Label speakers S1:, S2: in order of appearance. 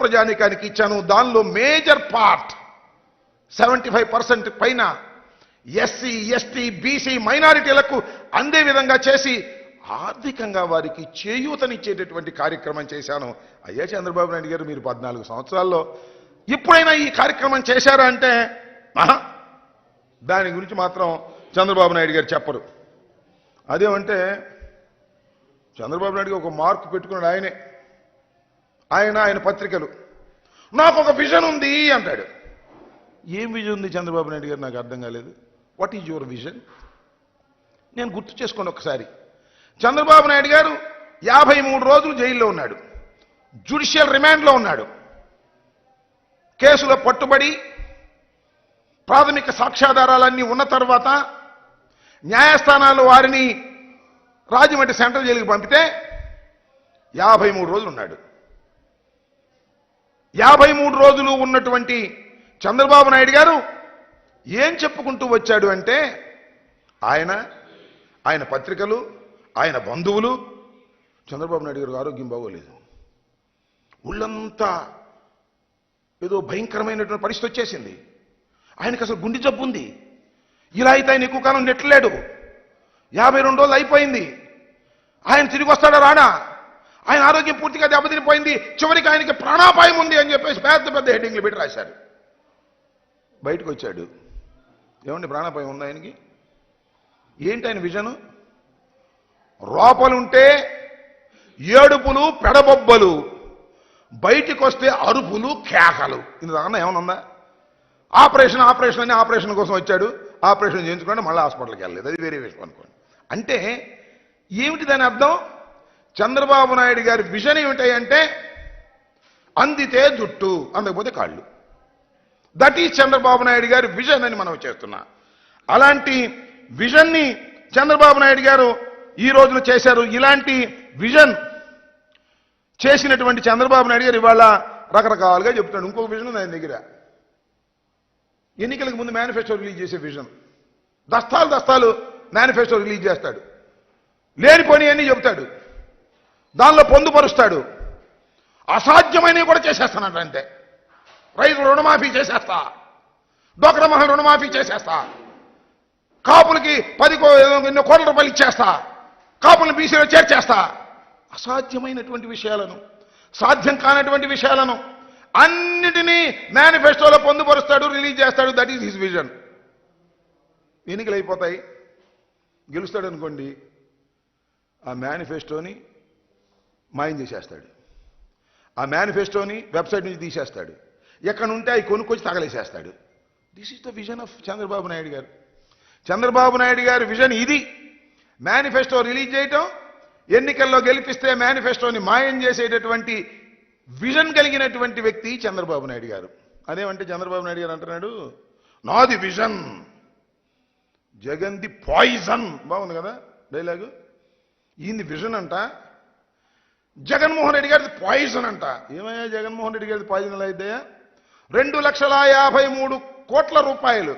S1: ప్రజానీకానికి ఇచ్చాను. దానిలో major part seventy five percent పైన ఎస్సీ ఎస్టీ బీసీ మైనారిటీలకు అందే విధంగా చేసి ఆర్థికంగా వారికి చేయూతనిచ్చేటటువంటి కార్యక్రమం చేశాను. అయ్యా చంద్రబాబు నాయుడు గారు మీరు పద్నాలుగు సంవత్సరాల్లో ఎప్పుడైనా ఈ కార్యక్రమం చేశారా అంటే దాని గురించి మాత్రం చంద్రబాబు నాయుడు గారు చెప్పరు. అదేమంటే చంద్రబాబు నాయుడు ఒక మార్కు పెట్టుకున్నాడు ఆయనే. ఆయన ఆయన పత్రికలు. నాకు ఒక విజన్ ఉంది అంటాడు. ఏం విజన్ ఉంది చంద్రబాబు నాయుడు గారు? నాకు అర్థం కాలేదు. వాట్ ఈజ్ యువర్ విజన్ నేను గుర్తు చేసుకోండి ఒకసారి. చంద్రబాబు నాయుడు గారు యాభై మూడు రోజులు జైల్లో ఉన్నాడు. జుడిషియల్ రిమాండ్లో ఉన్నాడు. కేసులో పట్టుబడి ప్రాథమిక సాక్ష్యాధారాలన్నీ ఉన్న తర్వాత న్యాయస్థానాలు వారిని రాజమండ్రి సెంట్రల్ జైలుకి పంపితే యాభై మూడు రోజులు ఉన్నాడు. యాభై మూడు రోజులు ఉన్నటువంటి చంద్రబాబు నాయుడు గారు ఏం చెప్పుకుంటూ వచ్చాడు అంటే ఆయన ఆయన పత్రికలు ఆయన బంధువులు చంద్రబాబు నాయుడు గారికి ఆరోగ్యం బాగోలేదు. ఒళ్ళంతా ఏదో భయంకరమైనటువంటి పరిస్థితి వచ్చేసింది. ఆయనకు అసలు గుండె జబ్బు ఉంది. ఇలా అయితే ఆయన ఎక్కువ కాలం నెట్టలేడు. యాభై రెండు రోజులు అయిపోయింది. ఆయన తిరిగి వస్తాడా రాడా? ఆయన ఆరోగ్యం పూర్తిగా దెబ్బతినిపోయింది. చివరికి ఆయనకి ప్రాణాపాయం ఉంది అని చెప్పేసి పెద్ద పెద్ద హెడ్డింగ్లు పెట్టి రాశారు. బయటకు వచ్చాడు. ఏమండి ప్రాణాపాయం ఉంది ఆయనకి? ఏంటి ఆయన విజను? రోపలుంటే ఏడుపులు పెడబొబ్బలు బయటికి వస్తే అరుపులు కేకలు. ఇంతకన్నా ఏమైనా ఉందా? ఆపరేషన్ ఆపరేషన్ అని ఆపరేషన్ కోసం వచ్చాడు. ఆపరేషన్ చేయించుకోండి మళ్ళీ హాస్పిటల్కి వెళ్ళలేదు. అది వేరే విషయం అనుకోండి. అంటే ఏమిటి దాని అర్థం? చంద్రబాబు నాయుడు గారి విజన్ ఏమిటాయంటే అందితే జుట్టు అందకపోతే కాళ్ళు. దట్ ఈజ్ చంద్రబాబు నాయుడు గారి విజన్ అని మనం చేస్తున్నా. అలాంటి విజన్ని చంద్రబాబు నాయుడు గారు ఈ రోజున చేశారు. ఇలాంటి విజన్ చేసినటువంటి చంద్రబాబు నాయుడు గారు ఇవాళ రకరకాలుగా చెప్తున్నాడు ఇంకొక విజన్ ఉంది ఆయన దగ్గర. ఎన్నికలకు ముందు మేనిఫెస్టో రిలీజ్ చేసే విజన్. దస్తాలు దస్తాలు మేనిఫెస్టో రిలీజ్ చేస్తాడు. లేనిపోని అని చెబుతాడు. దానిలో పొందుపరుస్తాడు. అసాధ్యమైనవి కూడా చేసేస్తానంట అంతే. రైతు రుణమాఫీ చేసేస్తా. డోక్రా మహల్ రుణమాఫీ చేసేస్తా. కాపులకి పది కో- ఎన్నో కోట్ల రూపాయలు ఇచ్చేస్తా. కాపులను బీసీలో చేర్చేస్తా. అసాధ్యమైనటువంటి విషయాలను సాధ్యం కానటువంటి విషయాలను అన్నిటినీ మేనిఫెస్టోలో పొందుపరుస్తాడు రిలీజ్ చేస్తాడు. దట్ ఈజ్ హిస్ విజన్ ఎన్నికలు అయిపోతాయి. గెలుస్తాడు అనుకోండి ఆ మేనిఫెస్టోని మాయం చేసేస్తాడు. ఆ మేనిఫెస్టోని వెబ్సైట్ నుంచి తీసేస్తాడు. ఎక్కడ ఉంటే అవి కొనుక్కొచ్చి తగలేసేస్తాడు. This is the vision of Chandrababu Naidu garu. Chandrababu Naidu గారి విజన్ ఇది. మేనిఫెస్టో రిలీజ్ చేయటం ఎన్నికల్లో గెలిపిస్తే మేనిఫెస్టోని మాయం చేసేటటువంటి విజన్ కలిగినటువంటి వ్యక్తి చంద్రబాబు నాయుడు గారు. అదేమంటే చంద్రబాబు నాయుడు గారు అంటున్నాడు నాది విజన్ జగన్ ది పాయిజన్ బాగుంది కదా డైలాగు ఈయనది విజన్ అంట. జగన్మోహన్ రెడ్డి గారిది పాయిజన్ అంట. ఏమయ్యా జగన్మోహన్ రెడ్డి గారిది పాయిజన్ అయితే రెండు లక్షల యాభై మూడు కోట్ల రూపాయలు.